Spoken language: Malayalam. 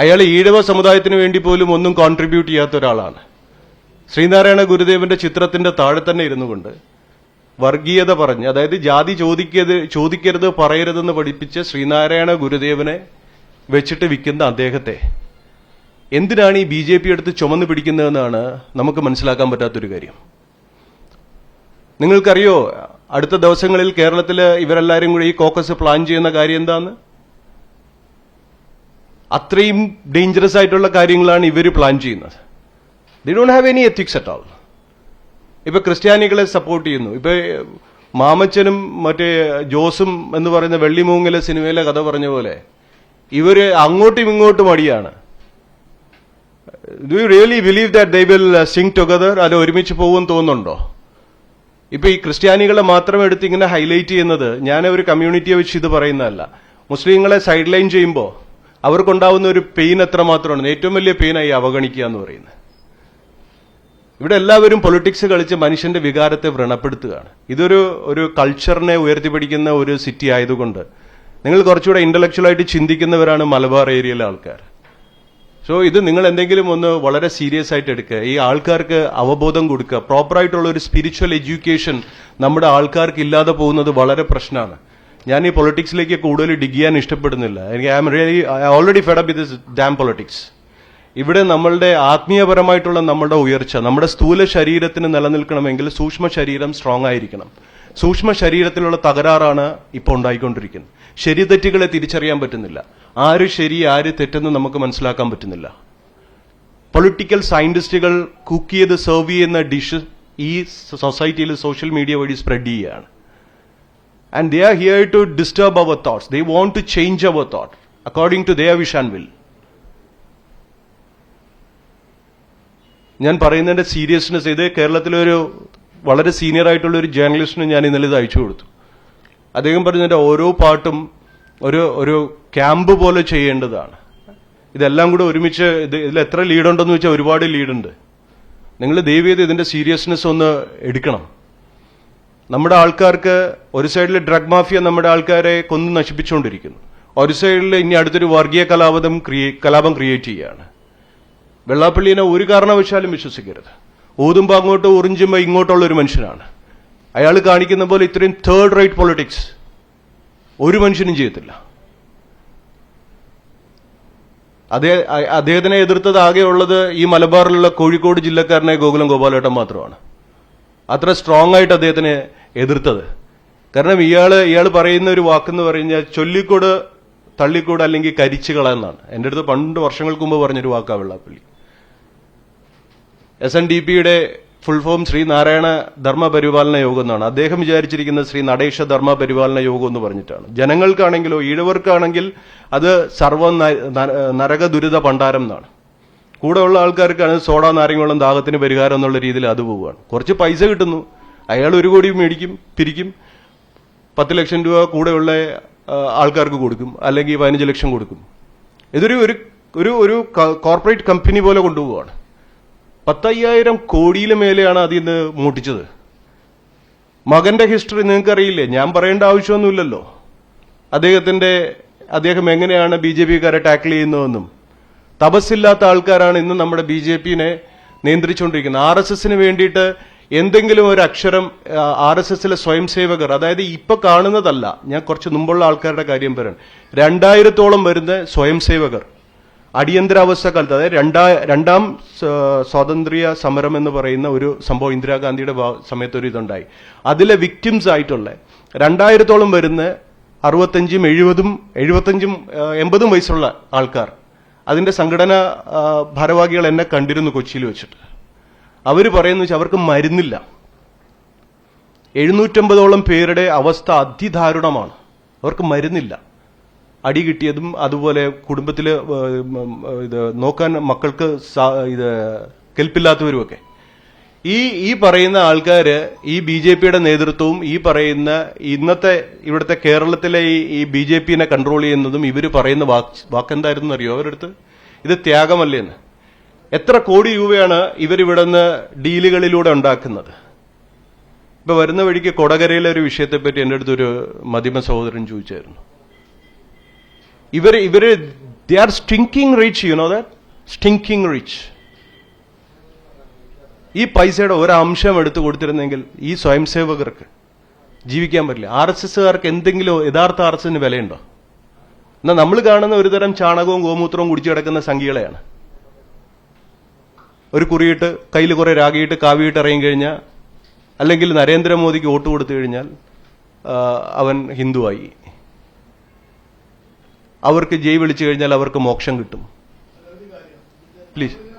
അയാൾ ഈഴവ സമുദായത്തിന് വേണ്ടി പോലും ഒന്നും കോൺട്രിബ്യൂട്ട് ചെയ്യാത്ത ഒരാളാണ്. ശ്രീനാരായണ ഗുരുദേവന്റെ ചിത്രത്തിന്റെ താഴെ തന്നെ ഇരുന്നു കൊണ്ട് വർഗീയത പറഞ്ഞ് അതായത് ജാതി ചോദിക്കരുത് ചോദിക്കരുത് പറയരുതെന്ന് പഠിപ്പിച്ച ശ്രീനാരായണ ഗുരുദേവനെ വെച്ചിട്ട് വിൽക്കുന്ന അദ്ദേഹത്തെ എന്തിനാണ് ഈ ബി ജെ പി എടുത്ത് ചുമന്ന് പിടിക്കുന്നതെന്നാണ് നമുക്ക് മനസ്സിലാക്കാൻ പറ്റാത്തൊരു കാര്യം. നിങ്ങൾക്കറിയോ അടുത്ത ദിവസങ്ങളിൽ കേരളത്തിൽ ഇവരെല്ലാവരും കൂടി ഈ കോക്കസ് പ്ലാൻ ചെയ്യുന്ന കാര്യം എന്താന്ന്? അത്രയും ഡേഞ്ചറസ് ആയിട്ടുള്ള കാര്യങ്ങളാണ് ഇവർ പ്ലാൻ ചെയ്യുന്നത്. They don't have any ethics at all ഇപ്പൊ ക്രിസ്ത്യാനികളെ സപ്പോർട്ട് ചെയ്യുന്നു. ഇപ്പൊ മാമച്ചനും മറ്റേ ജോസും എന്ന് പറയുന്ന വെള്ളിമൂങ്ങിലെ സിനിമയിലെ കഥ പറഞ്ഞ പോലെ ഇവർ അങ്ങോട്ടും ഇങ്ങോട്ടും അടിയാണ്. Do you really believe that they will sing together അത് ഒരുമിച്ച് പോകുമെന്ന് തോന്നുന്നുണ്ടോ? ഇപ്പൊ ഈ ക്രിസ്ത്യാനികളെ മാത്രം എടുത്ത് ഇങ്ങനെ ഹൈലൈറ്റ് ചെയ്യുന്നത് ഞാൻ ഒരു കമ്മ്യൂണിറ്റിയെ വെച്ച് ഇത് പറയുന്നതല്ല. മുസ്ലിങ്ങളെ സൈഡ് ലൈൻ ചെയ്യുമ്പോൾ അവർക്കുണ്ടാവുന്ന ഒരു പെയിൻ എത്ര മാത്രമാണ്? ഏറ്റവും വലിയ പെയിനായി അവഗണിക്കുക എന്ന് പറയുന്നത്. ഇവിടെ എല്ലാവരും പൊളിറ്റിക്സ് കളിച്ച് മനുഷ്യന്റെ വികാരത്തെ വ്രണപ്പെടുത്തുകയാണ്. ഇതൊരു ഒരു കൾച്ചറിനെ ഉയർത്തിപ്പിടിക്കുന്ന ഒരു സിറ്റി ആയതുകൊണ്ട് നിങ്ങൾ കുറച്ചുകൂടെ ഇന്റലക്ച്വൽ ആയിട്ട് ചിന്തിക്കുന്നവരാണ് മലബാർ ഏരിയയിലെ ആൾക്കാർ. സോ ഇത് നിങ്ങൾ എന്തെങ്കിലും ഒന്ന് വളരെ സീരിയസ് ആയിട്ട് എടുക്കുക. ഈ ആൾക്കാർക്ക് അവബോധം കൊടുക്കുക. പ്രോപ്പറായിട്ടുള്ള ഒരു സ്പിരിച്വൽ എഡ്യൂക്കേഷൻ നമ്മുടെ ആൾക്കാർക്ക് ഇല്ലാതെ പോകുന്നത് വളരെ പ്രശ്നമാണ്. ഞാൻ ഈ പൊളിറ്റിക്സിലേക്ക് കൂടുതൽ ഡിഗ് ചെയ്യാൻ ഇഷ്ടപ്പെടുന്നില്ല. എനിക്ക് I am really I already fed up with damn politics ഇവിടെ നമ്മളുടെ ആത്മീയപരമായിട്ടുള്ള നമ്മളുടെ ഉയർച്ച നമ്മുടെ സ്ഥൂല ശരീരത്തിന് നിലനിൽക്കണമെങ്കിൽ സൂക്ഷ്മ ശരീരം സ്ട്രോങ് ആയിരിക്കണം. സൂക്ഷ്മ ശരീരത്തിലുള്ള തകരാറാണ് ഇപ്പോൾ ഉണ്ടായിക്കൊണ്ടിരിക്കുന്നത്. ശരി തെറ്റുകളെ തിരിച്ചറിയാൻ പറ്റുന്നില്ല. ആര് ശരി ആര് തെറ്റെന്ന് നമുക്ക് മനസ്സിലാക്കാൻ പറ്റുന്നില്ല. പൊളിറ്റിക്കൽ സയന്റിസ്റ്റുകൾ കുക്ക് ചെയ്ത് സെർവ് ചെയ്യുന്ന ഡിഷ് ഈ സൊസൈറ്റിയിൽ സോഷ്യൽ മീഡിയ വഴി സ്പ്രെഡ് ചെയ്യുകയാണ്. And they are here to disturb our thoughts. They want to change our thought according to their wish and will. ഞാൻ പറയുന്നതിന്റെ സീരിയസ്നെസ് ഇത് കേരളത്തിലെ ഒരു വളരെ സീനിയർ ആയിട്ടുള്ള ഒരു ജേർണലിസ്റ്റിന് ഞാൻ ഇന്നലെ ഇത് അയച്ചു കൊടുത്തു അദ്ദേഹം പറഞ്ഞതിന്റെ ഓരോ പാട്ടും ഒരു ഒരു ക്യാമ്പ് പോലെ ചെയ്യേണ്ടതാണ് ഇതെല്ലാം കൂടെ ഒരുമിച്ച് ഇത് ഇതിൽ എത്ര ലീഡുണ്ടെന്ന് വെച്ചാൽ ഒരുപാട് ലീഡുണ്ട് നിങ്ങൾ ദയവ് ഇതിന്റെ സീരിയസ്നെസ് ഒന്ന് എടുക്കണം നമ്മുടെ ആൾക്കാർക്ക് ഒരു സൈഡിൽ ഡ്രഗ് മാഫിയ നമ്മുടെ ആൾക്കാരെ കൊന്നു നശിപ്പിച്ചുകൊണ്ടിരിക്കുന്നു. ഒരു സൈഡിൽ ഇനി അടുത്തൊരു വർഗീയ കലാപം കലാപം ക്രിയേറ്റ് ചെയ്യുകയാണ്. വെള്ളാപ്പള്ളിനെ ഒരു കാരണവശാലും വിശ്വസിക്കരുത്. ഊതുമ്പോ അങ്ങോട്ട് ഉറിഞ്ചുമ്പോ ഇങ്ങോട്ടുള്ള ഒരു മനുഷ്യനാണ്. അയാൾ കാണിക്കുന്ന പോലെ ഇത്രയും തേർഡ് റൈറ്റ് പൊളിറ്റിക്സ് ഒരു മനുഷ്യനും ചെയ്യത്തില്ല. അതേ അദ്ദേഹത്തിനെ എതിർത്തത് ആകെയുള്ളത് ഈ മലബാറിലുള്ള കോഴിക്കോട് ജില്ലക്കാരനായ ഗോകുലം ഗോപാലേട്ടൻ മാത്രമാണ്. അത്ര സ്ട്രോങ് ആയിട്ട് അദ്ദേഹത്തിനെ എതിർത്തത്. കാരണം ഇയാൾ ഇയാൾ പറയുന്ന ഒരു വാക്കെന്ന് പറഞ്ഞാൽ ചൊല്ലിക്കൂട് തള്ളിക്കൂട് അല്ലെങ്കിൽ കരിച്ചുകള എന്നാണ്. എന്റെ അടുത്ത് പണ്ട് വർഷങ്ങൾക്ക് മുമ്പ് പറഞ്ഞൊരു വാക്കാ വെള്ളാപ്പള്ളി. എസ് എൻ ഡി പിയുടെ ഫുൾ ഫോം ശ്രീനാരായണ ധർമ്മ പരിപാലന യോഗം എന്നാണ്. അദ്ദേഹം വിചാരിച്ചിരിക്കുന്നത് ശ്രീ നടേശ ധർമ്മ പരിപാലന യോഗം എന്ന് പറഞ്ഞിട്ടാണ്. ജനങ്ങൾക്കാണെങ്കിലോ ഈഴവർക്കാണെങ്കിൽ അത് സർവ നരക ദുരിത പണ്ടാരം എന്നാണ്. കൂടെയുള്ള ആൾക്കാർക്കാണ് സോഡ നാരങ്ങളും ദാഹത്തിന് പരിഹാരം എന്നുള്ള രീതിയിൽ അത് പോവുകയാണ്. കുറച്ച് പൈസ കിട്ടുന്നു. അയാൾ ഒരു കോടി മേടിക്കും പിരിക്കും. പത്ത് ലക്ഷം രൂപ കൂടെയുള്ള ആൾക്കാർക്ക് കൊടുക്കും. അല്ലെങ്കിൽ പതിനഞ്ച് ലക്ഷം കൊടുക്കും. ഇതൊരു ഒരു ഒരു ഒരു കോർപ്പറേറ്റ് കമ്പനി പോലെ കൊണ്ടുപോവാണ്. പത്തയ്യായിരം കോടിയിലെ മേലെയാണ് അതിൽ നിന്ന് മൂട്ടിച്ചത്. മകന്റെ ഹിസ്റ്ററി നിങ്ങൾക്കറിയില്ലേ? ഞാൻ പറയേണ്ട ആവശ്യമൊന്നുമില്ലല്ലോ. അദ്ദേഹത്തിന്റെ അദ്ദേഹം എങ്ങനെയാണ് ബി ജെ പിക്കാരെ ടാക്കിൾ ചെയ്യുന്നതെന്നും. തപസ്സില്ലാത്ത ആൾക്കാരാണ് ഇന്ന് നമ്മുടെ ബി ജെ പിനെ നിയന്ത്രിച്ചുകൊണ്ടിരിക്കുന്നത്. ആർ എസ് എസിന് വേണ്ടിയിട്ട് എന്തെങ്കിലും ഒരു അക്ഷരം ആർ എസ് എസിലെ സ്വയം സേവകർ അതായത് ഇപ്പൊ കാണുന്നതല്ല ഞാൻ കുറച്ച് മുമ്പുള്ള ആൾക്കാരുടെ കാര്യം പറയാൻ രണ്ടായിരത്തോളം വരുന്ന സ്വയം സേവകർ അടിയന്തരാവസ്ഥ കാലത്ത് അതായത് രണ്ടാ രണ്ടാം സ്വാതന്ത്ര്യ സമരം എന്ന് പറയുന്ന ഒരു സംഭവം ഇന്ദിരാഗാന്ധിയുടെ സമയത്ത് ഒരു ഇതുണ്ടായി. അതിലെ വിക്ടിംസ് ആയിട്ടുള്ള രണ്ടായിരത്തോളം വരുന്ന അറുപത്തഞ്ചും എഴുപതും എഴുപത്തഞ്ചും എൺപതും വയസ്സുള്ള ആൾക്കാർ അതിന്റെ സംഘടന ഭാരവാഹികൾ എന്നെ കണ്ടിരുന്നു കൊച്ചിയിൽ വെച്ചിട്ട്. അവർ പറയുന്ന വെച്ചാൽ അവർക്ക് മരുന്നില്ല. എഴുന്നൂറ്റമ്പതോളം പേരുടെ അവസ്ഥ അതിദാരുണമാണ്. അവർക്ക് മരുന്നില്ല. അടി കിട്ടിയതും അതുപോലെ കുടുംബത്തിൽ ഇത് നോക്കാൻ മക്കൾക്ക് ഇത് കെൽപ്പില്ലാത്തവരുമൊക്കെ. ഈ ഈ പറയുന്ന ആൾക്കാർ ഈ ബി ജെ പിയുടെ നേതൃത്വവും ഈ പറയുന്ന ഇന്നത്തെ ഇവിടുത്തെ കേരളത്തിലെ ഈ- ബി ജെ പിനെ കൺട്രോൾ ചെയ്യുന്നതും ഇവർ പറയുന്ന വാക്ക് വാക്കെന്തായിരുന്നു അറിയോ അവരടുത്ത് ഇത് ത്യാഗമല്ലേന്ന്. എത്ര കോടി രൂപയാണ് ഇവരിവിടെ നിന്ന് ഡീലുകളിലൂടെ ഉണ്ടാക്കുന്നത്? ഇപ്പൊ വരുന്ന വഴിക്ക് കൊടകരയിലെ ഒരു വിഷയത്തെപ്പറ്റി എന്റെ അടുത്തൊരു മധ്യമ സഹോദരൻ ചോദിച്ചായിരുന്നു. ഇവർ ഇവർ they are stinking rich you know that stinking rich ഈ പൈസയുടെ ഒരംശം എടുത്തു കൊടുത്തിരുന്നെങ്കിൽ ഈ സ്വയം സേവകർക്ക് ജീവിക്കാൻ പറ്റില്ല. ആർ എസ് എസ്സുകാർക്ക് എന്തെങ്കിലും യഥാർത്ഥ ആർ എസ് എസിന് വിലയുണ്ടോ? എന്നാൽ നമ്മൾ കാണുന്ന ഒരുതരം ചാണകവും ഗോമൂത്രവും കുടിച്ചു കിടക്കുന്ന സംഖ്യകളെയാണ്. ഒരു കുറിയിട്ട് കയ്യിൽ കുറെ രാഗിയിട്ട് കാവിയിട്ട് ഇറങ്ങി കഴിഞ്ഞാൽ അല്ലെങ്കിൽ നരേന്ദ്രമോദിക്ക് വോട്ട് കൊടുത്തു കഴിഞ്ഞാൽ അവൻ ഹിന്ദുവായി. അവർക്ക് ജയ് വിളിച്ചു കഴിഞ്ഞാൽ അവർക്ക് മോക്ഷം കിട്ടും. പ്ലീസ്.